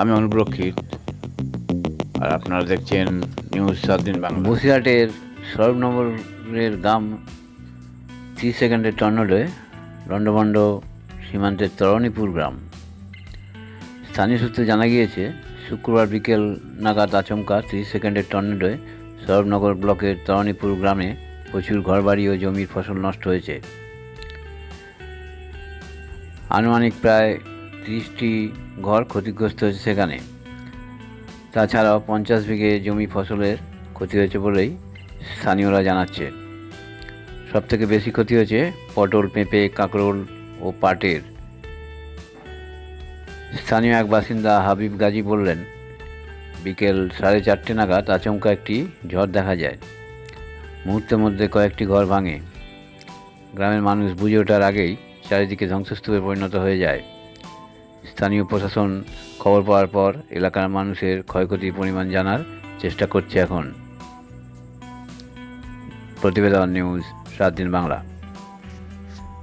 আমি অনুপ্রক্ষিত আর আপনারা দেখছেন নিউজ সাত দিন বাংলা। বসিরহাটের সরবনগরের গ্রাম ত্রিশ সেকেন্ডের টর্নেডোয় রণ্ডভণ্ড সীমান্তের তরণীপুর গ্রাম। স্থানীয় সূত্রে জানা গিয়েছে, শুক্রবার বিকেল নাগাদ আচমকা ত্রিশ সেকেন্ডের টর্নেডোয় সরবনগর ব্লকের তরণীপুর গ্রামে প্রচুর ঘরবাড়ি ও জমির ফসল নষ্ট হয়েছে। আনুমানিক প্রায় ত্রিশটি ঘর ক্ষতিগ্রস্ত হয়েছে সেখানে। তাছাড়াও পঞ্চাশ বিঘে জমি ফসলের ক্ষতি হয়েছে বলেই স্থানীয়রা জানাচ্ছে। সবথেকে বেশি ক্ষতি হয়েছে পটল, পেঁপে, কাঁকরোল ও পাটের। স্থানীয় এক বাসিন্দা হাবিব গাজী বললেন, বিকেল সাড়ে চারটে নাগাদ আচমকা একটি ঝড় দেখা যায়। মুহূর্তের মধ্যে কয়েকটি ঘর ভাঙে। গ্রামের মানুষ বুঝে ওঠার আগেই চারিদিকে ধ্বংসস্তূপে পরিণত হয়ে যায়। স্থানীয় প্রশাসন খবর পাওয়ার পর এলাকার মানুষের ক্ষয়ক্ষতির পরিমাণ জানার চেষ্টা করছে এখন। প্রতিবেদন নিউজ সাত দিন বাংলা।